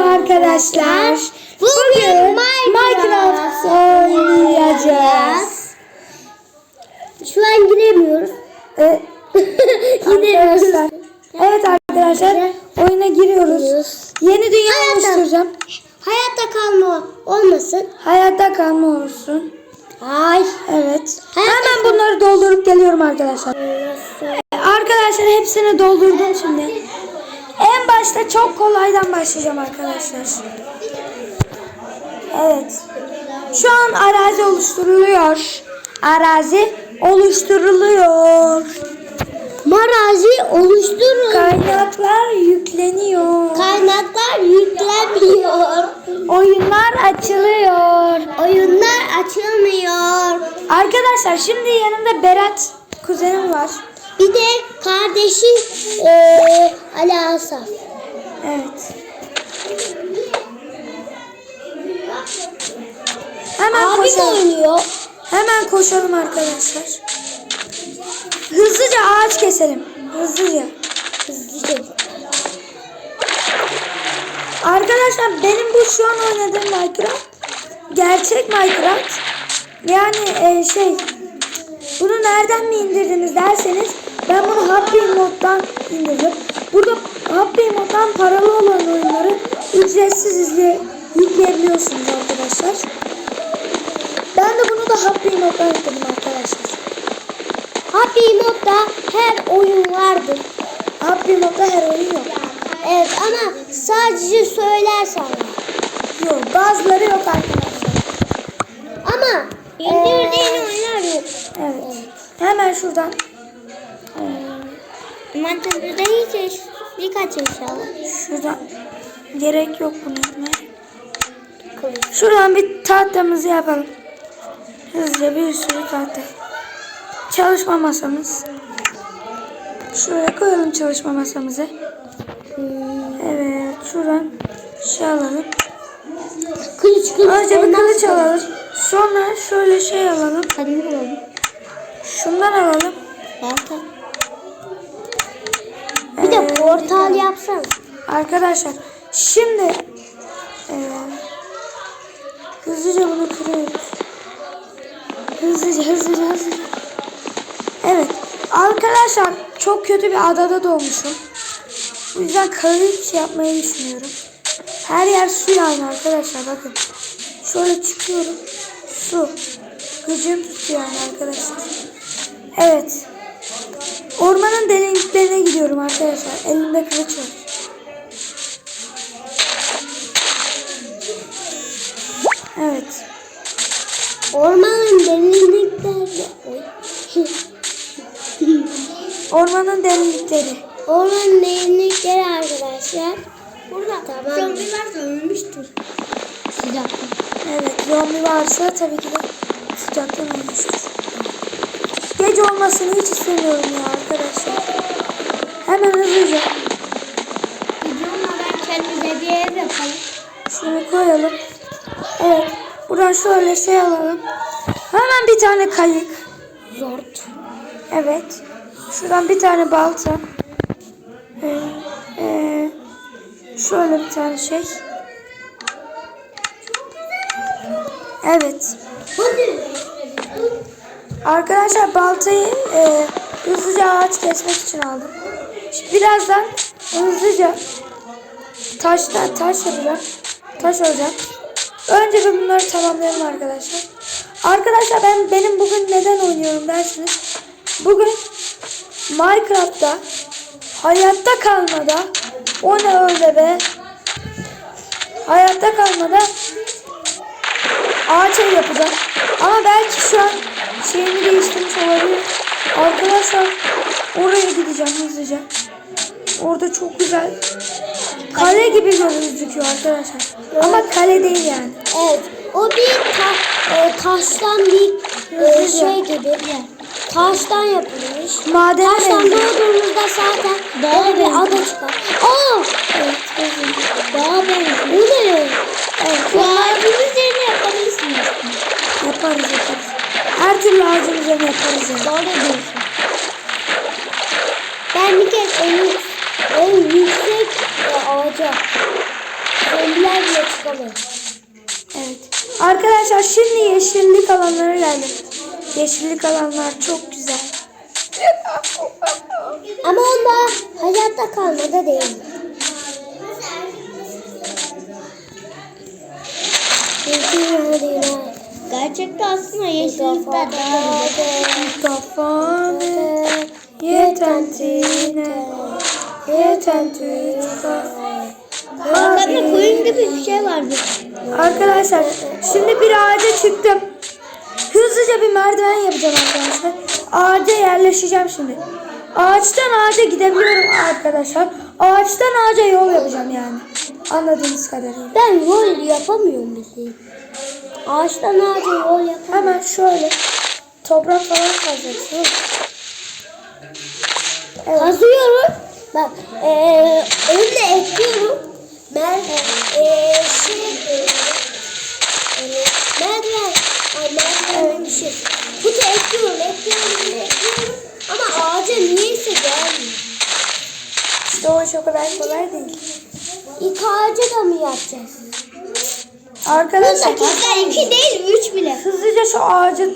arkadaşlar. Bugün Minecraft oynayacağız. Şu an giremiyoruz. Ee, arkadaşlar. Evet arkadaşlar oyuna giriyoruz. Yeni dünya Hayatta- oluşturacağım. Hayatta kalma olmasın. Hayatta kalma olsun. Ay. Evet. Hayatta Hemen bunları doldurup geliyorum arkadaşlar. Arkadaşlar hepsini doldurdum şimdi. En başta çok kolaydan başlayacağım arkadaşlar. Evet. Şu an arazi oluşturuluyor. Arazi oluşturuluyor. Marazi oluşturun. Kaynaklar yükleniyor. Kaynaklar yüklenmiyor. Oyunlar açılıyor. Oyunlar açılmıyor. Arkadaşlar şimdi yanımda Berat kuzenim var. Bir de kardeşi eee Ali Asaf. Evet. Hemen Abi de koşalım. oynuyor. Hemen koşalım arkadaşlar. Hızlıca ağaç keselim. Hızlıca. Hızlıca. Arkadaşlar benim bu şu an oynadığım Minecraft gerçek Minecraft. Yani e, şey bunu nereden mi indirdiniz derseniz ben bunu Happy Mod'dan indirdim. Burada Happy Mod'dan paralı olan oyunları ücretsiz izle, yükleyebiliyorsunuz arkadaşlar. Ben de bunu da Happy Mod'dan yükledim arkadaşlar. Happy Mod'da her oyun vardır. Happy Mod'da her oyun yok. Evet ama sadece söylersen. Yok bazıları yok arkadaşlar. Ama indirdiğin oyunlar yok. Evet. Hemen şuradan Mantıklıda hiç birkaç inşallah. Şuradan gerek yok bunu yapmaya. Şuradan bir tahtamızı yapalım. Hızlıca bir sürü tahta. Çalışma masamız. Şuraya koyalım çalışma masamızı. Evet şuradan şey alalım. Kılıç kılıç. Önce bir kılıç alalım. Sonra şöyle şey alalım. Hadi alalım. Şundan alalım. Balta. Portal yapsana. Arkadaşlar şimdi eee, hızlıca bunu kırıyoruz. Hızlıca hızlıca hızlıca. Evet arkadaşlar çok kötü bir adada doğmuşum. Bu yüzden şey yapmayı düşünüyorum. Her yer su yani arkadaşlar bakın. Şöyle çıkıyorum. Su. Gücüm tutuyor yani arkadaşlar. Evet. Ormanın derinliklerine gidiyorum arkadaşlar. Elimde kılıç var. Evet. Ormanın derinliklerinde. Oy. Ormanın derinlikleri. Ormanın derinlikleri arkadaşlar. Burada tamam. Zombiler ölmüştür. Sıcak. Evet. Zombi varsa tabii ki de sıcaktan ölmüştür. Gece olmasını hiç istemiyorum ya arkadaşlar. Hemen hızlıca Videomadan kendimize bir ev yapalım. şunu koyalım. Evet. Buradan şöyle şey alalım. Hemen bir tane kayık. Zort. Evet. Şuradan bir tane balta. Ee, ee, şöyle bir tane şey. Evet. Hadi. Arkadaşlar baltayı e, hızlıca ağaç kesmek için aldım. Şimdi birazdan hızlıca taşla taş yapacağım. Taş olacak. Önce bir bunları tamamlayalım arkadaşlar. Arkadaşlar ben benim bugün neden oynuyorum dersiniz. Bugün Minecraft'ta hayatta kalmada o ne öyle be hayatta kalmada ağaç ev yapacağım. Ama belki şu an şeyini değiştirmiş olabilir. Arkadaşlar oraya gideceğim hızlıca. Orada çok güzel kale gibi gözüküyor arkadaşlar. Ama kale değil yani. Evet. O bir ta, e, taştan bir e, şey gibi. Taştan yapılmış. Maden Taştan doğduğumuzda zaten böyle bir ada çıkar. Aa! Evet. Daha benziyor. Bu ne? Evet, Şu ağacın üzerine yapabilirsiniz. yaparız yaparız. Her üzerine yaparız yani. Da diyorsun. Ben bir kez en, en yüksek e, ağaca. Yukarı bile çıkamıyor. Evet. Arkadaşlar şimdi yeşillik alanlara geldim. Yeşillik alanlar çok güzel. Ama onda hayatta kalmada değil. Gerçekte aslında yeşillikte daha Kafane yetentine yetentine Arkamda koyun gibi bir şey vardı. Arkadaşlar şimdi bir ağaca çıktım. Hızlıca bir merdiven yapacağım arkadaşlar. Ağaca yerleşeceğim şimdi. Ağaçtan ağaca gidebiliyorum arkadaşlar. Ağaçtan ağaca yol yapacağım yani. Anladığınız kadarıyla. Ben yol yapamıyorum bildiğin. Ağaçtan ağaca yol yapamıyorum. Hemen şöyle toprak falan kazacaksın. Evet. Kazıyorum. Bak eee önüne ekliyorum. Ben eee şey merdiven. Ay merdiven bir şey. Kutu ekliyorum, ekliyorum, ekliyorum. Ama ağaca niyeyse gelmiyor. İşte o o kadar kolay değil. İlk ağaca da mı yapacağız? Arkadaşlar Dakika iki değil, üç bile. hızlıca şu ağaca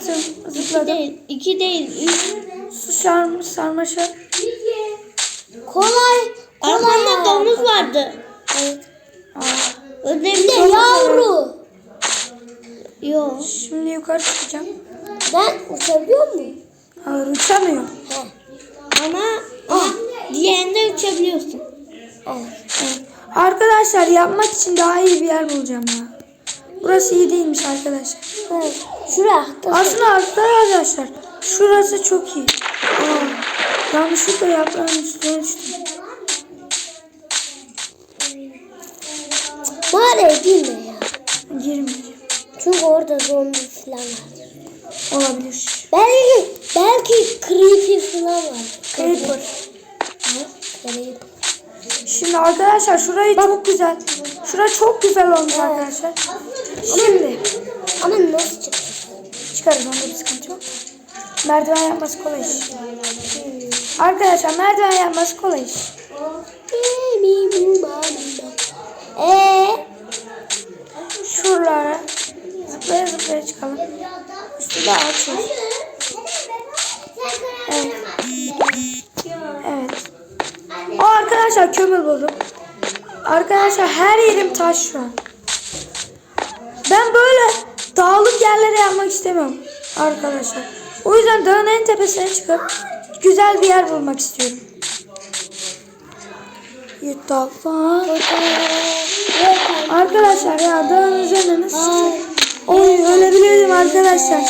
zıpladım. Değil, iki değil, üç. Su sarmış sarmaşık. Kolay. Arkamda domuz vardı. Aa, Bir de yavru. Yok. şimdi yukarı çıkacağım. Ben uçabiliyor muyum? Hayır uçamıyor. He. Ama, ama diğerinde uçabiliyorsun. Evet. Evet. Arkadaşlar yapmak için daha iyi bir yer bulacağım ya. Burası iyi değilmiş arkadaşlar. evet. Şuraya. Aslında arkadaşlar şurası çok iyi. Aa, yanlışlıkla yaprağın üstüne düştüm. Mağaraya girme ya. Girmeyeceğim. Çünkü orada zombi falan var. Olabilir. Belki, belki creepy falan var. Creeper. Creeper. Şimdi arkadaşlar şurayı çok güzel. Şura çok güzel olmuş arkadaşlar. Şimdi Ama nasıl çıktı? çıkarız onda bir sıkıntı yok. Merdiven yapması kolay iş. Arkadaşlar merdiven yapması kolay iş. Eee? Şuralara zıplaya zıplaya çıkalım. Üstü de var. Evet. Evet. O arkadaşlar kömür buldum. Arkadaşlar her yerim taş şu an. Ben böyle dağlık yerlere yapmak istemiyorum arkadaşlar. O yüzden dağın en tepesine çıkıp güzel bir yer bulmak istiyorum. Arkadaşlar ya dağın üzerine nasıl? Oy ölebilirdim arkadaşlar.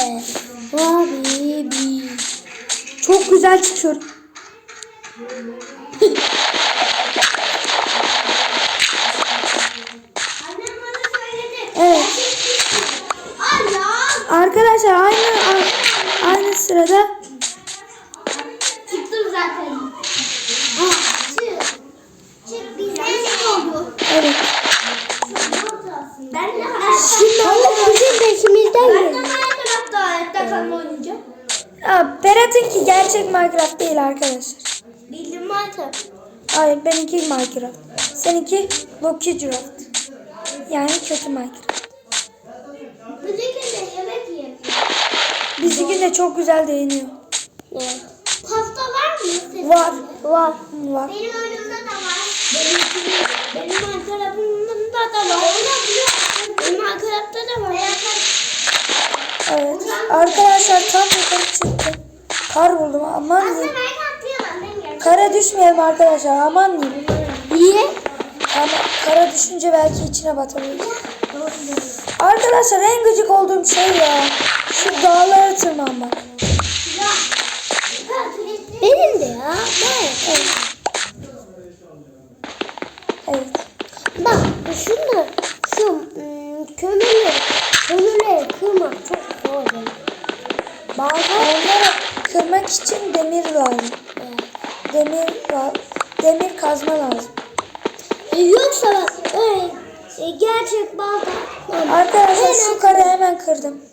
Çok güzel çıkıyorum. Evet. Arkadaşlar aynı aynı sırada Çıktım zaten. Ah, çık. Çık bizden ne oldu? evet. Ben de Şimdi bizim peşimizden Ben de geliyor. Minecraft'ta hayatta kalma oynayacağım. Ya, Berat'ınki gerçek Minecraft değil arkadaşlar. Bildim Minecraft. Hayır benimki Minecraft. Seninki Lucky Craft. Yani kötü Minecraft. Bizimki de çok güzel değiniyor. Evet. Pasta var mı? senin? Var. Var. Var. Benim oyunumda da var. Benim, benim Minecraft'ımda da var. Benim Minecraft'ta da var. Evet. Arkadaşlar tam yukarı çıktım. Kar buldum. Aman diyeyim. Kara düşmeyelim arkadaşlar. Aman diyeyim. Niye? Ama kara düşünce belki içine batabilir. Arkadaşlar en gıcık olduğum şey ya. Şu dağlara tırmanmak. Benim de ya. Ben. Evet. Evet. Bak şunu şu kömürleri kömürleri kırmak çok zor. Bazen Onları kırmak için demir lazım. Demir demir kazma lazım. e, yoksa bak e, gerçek balta. Arkadaşlar şu karı hemen kırdım.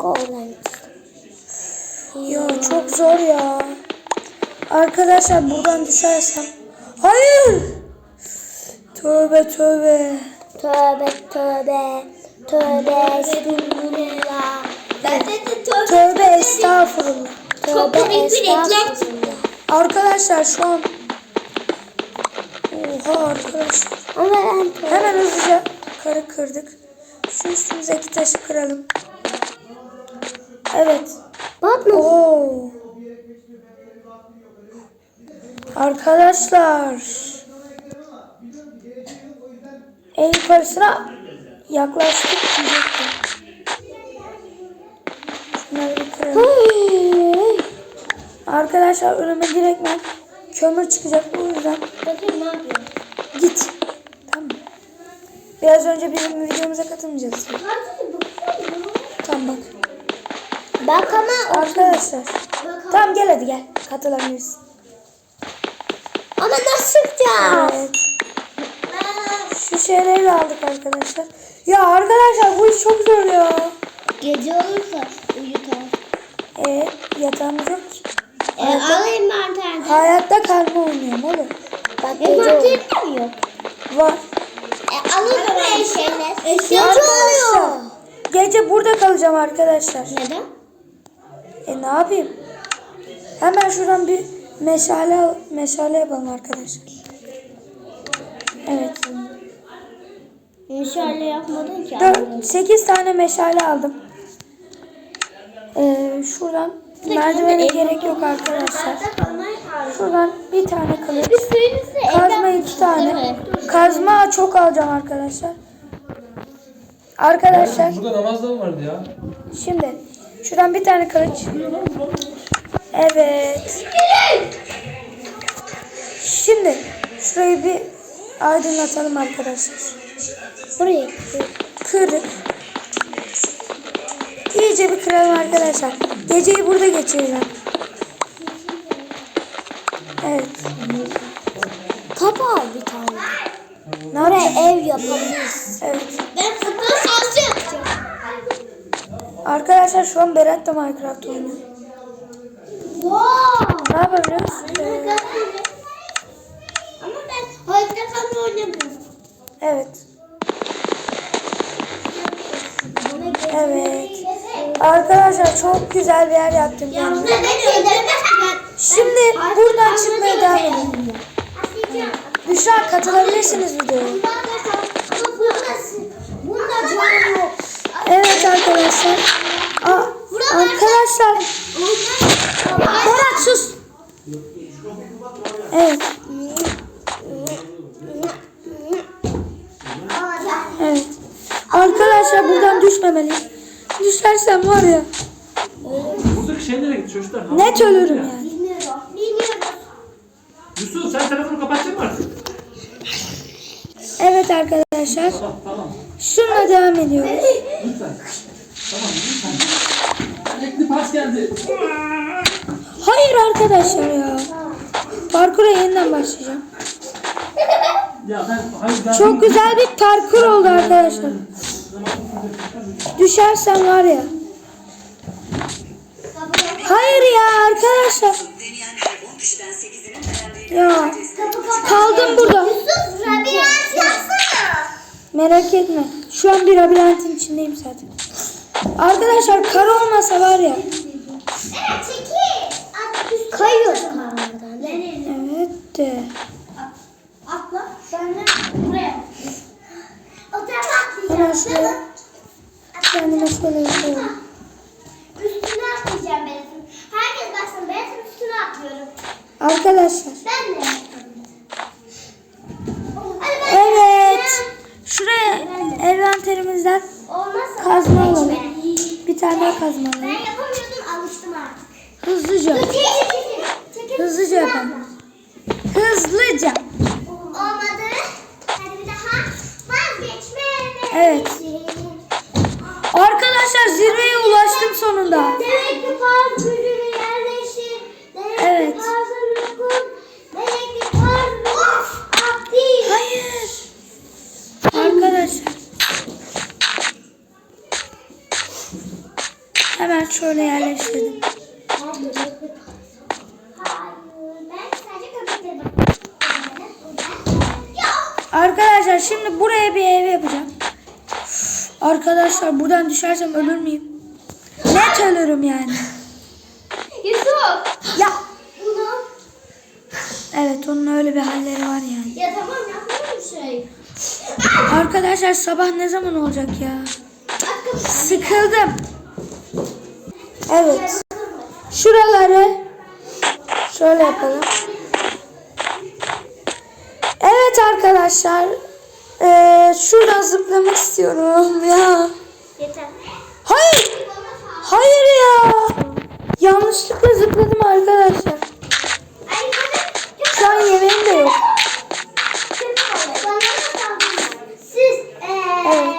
Oradan Ya çok zor ya. Arkadaşlar buradan düşersem. Hayır. Tövbe tövbe. Tövbe tövbe. Tövbe estağfurullah. Ben de tövbe. Tövbe estağfurullah. Çok Tövbe komik bir reklam çıktı. Arkadaşlar şu an Oha arkadaşlar. Ama ben tövbe. Hemen hızlıca karı kırdık. Şu üstümüzdeki taşı kıralım. Evet. Bak mı? Oo. Arkadaşlar. En yukarısına yaklaştık. Arkadaşlar önüme direktmen kömür çıkacak o yüzden Bakayım ne yapıyor? git. Tamam. Biraz önce bizim videomuza katılmayacağız. Tamam bak. Bak ama Arkadaşlar. Tamam gel hadi gel. Katılabilirsin. ama nasıl çıkacağız? Evet. Şu şeyleri aldık arkadaşlar. Ya arkadaşlar bu iş çok zor ya. Gece olursa uyutar. E yatağımız yok ki. E, alayım ben tane. Hayatta kalma oynuyorum oğlum. Bak E, gece oluyor. da mı yok? Var. E, alırım ben şeyler. Eşya Arkadaşlar, Gece burada kalacağım arkadaşlar. Neden? E ne yapayım? Hemen şuradan bir meşale al- meşale yapalım arkadaşlar. Evet. Meşale yapmadın ki. 4 8 tane meşale aldım. Ee, şuradan merdivene gerek yok arkadaşlar. Şuradan bir tane kılıç. Kazma iki tane. Kazma çok alacağım arkadaşlar. Arkadaşlar Burada namazda mı vardı ya? şimdi şuradan bir tane kılıç. Evet. Şimdi şurayı bir aydınlatalım arkadaşlar. Buraya. Kırdık. İyice bir kıralım arkadaşlar. Geceyi burada geçireceğim. Evet. Kapı al bir tane. Ne yapacağız? Buraya ev yapabiliriz. Arkadaşlar şu an Berat da Minecraft oynuyor. Wow. Ne yapabiliyoruz? Ee, Ama ben kalma oynamıyorum. evet. Evet. Arkadaşlar çok güzel bir yer yaptım. Ya ben Şimdi buradan çıkmaya devam edelim. Büşra katılabilirsiniz videoya. Bunda canı yok. Evet arkadaşlar. Aa, arkadaşlar. Berat sus. Evet. Evet. Arkadaşlar buradan düşmemeliyiz. Düşersem var ya Buradaki şey nereye gitti çocuklar? Ha, net burada ölürüm ya. yani. Bilmiyorum. Bilmiyorum. Yusuf sen telefonu kapatacak mısın artık? Evet arkadaşlar. Tamam tamam. Şununla devam ediyoruz. Lütfen. Tamam lütfen. Ekli pas geldi. Hayır arkadaşlar ya. Parkura yeniden başlayacağım. Ya ben hayır ben Çok güzel bir parkur oldu arkadaşlar. Düşersem var ya. Hayır ya arkadaşlar. Ya kaldım burada. Merak etme. Şu an bir labirentin içindeyim zaten. Arkadaşlar kar olmasa var ya. Evet çekil. At, üstüne Kayıyoruz atla. karanlıktan. Nereye? Evet de. Atla. Ben de buraya. O tarafa Şuraya. Kendime şöyle yapıyorum. Üstüne atlayacağım Berat'ın. Herkes baksın Berat'ın üstüne atlıyorum. Arkadaşlar. Ben de. Ben Evet. Şuraya envanterimizden Kazma ben alalım. bir tane daha kazma Ben alalım. yapamıyordum alıştım artık. Hızlıca. Hızlıca yapalım. Hızlıca. Olmadı. Hadi bir daha. Vazgeçme. Evet. Arkadaşlar zirveye ulaştım sonunda. Demek ki faz gücünü yerleştir. Demek Evet. ki fazla dokun. Demek ki faz of aktif. Hayır. Arkadaşlar. Hemen şöyle yerleştirdim. Arkadaşlar şimdi buraya bir ev yapacağım. Arkadaşlar buradan düşersem ölür müyüm? Net ölürüm yani. Yusuf. Ya Bunu. evet onun öyle bir halleri var yani. Ya tamam yapmıyorum şey. Arkadaşlar sabah ne zaman olacak ya? Sıkıldım. Evet. Şuraları şöyle yapalım. Evet arkadaşlar. Eee şuradan zıplamak istiyorum ya. Yeter. Hayır. Hayır ya. Yanlışlıkla zıpladım arkadaşlar. Şu an yemeğim de yok. Eee Evet.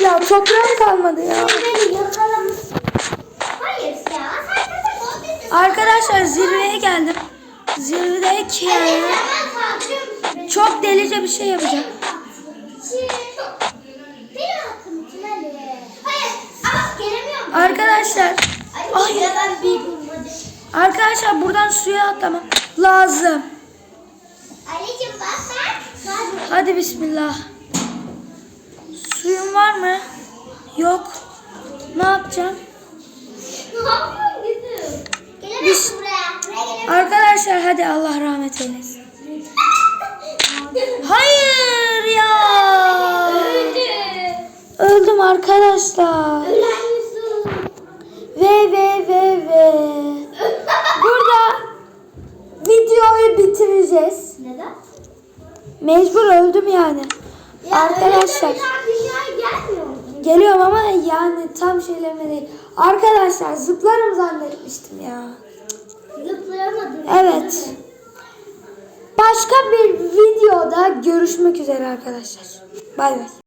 Ya toprağım kalmadı ya. Arkadaşlar zirveye geldim. Çok delice bir şey yapacağım. Arkadaşlar Ay. Arkadaşlar buradan suya atlamam lazım. Hadi bismillah. Suyun var mı? Yok. Ne yapacağım? Ne yapıyorsun kızım? Gelemezsin buraya. Arkadaşlar hadi Allah rahmet eylesin. Hayır ya. Öldü. Öldüm arkadaşlar. Ve ve ve ve. Burada videoyu bitireceğiz. Neden? Mecbur öldüm yani. Arkadaşlar. Gelmiyor musun? Geliyorum ama yani tam şeylerime değil. Arkadaşlar zıplarım zannetmiştim ya. Zıplayamadın. Evet. Başka bir videoda görüşmek üzere arkadaşlar. Bay bay.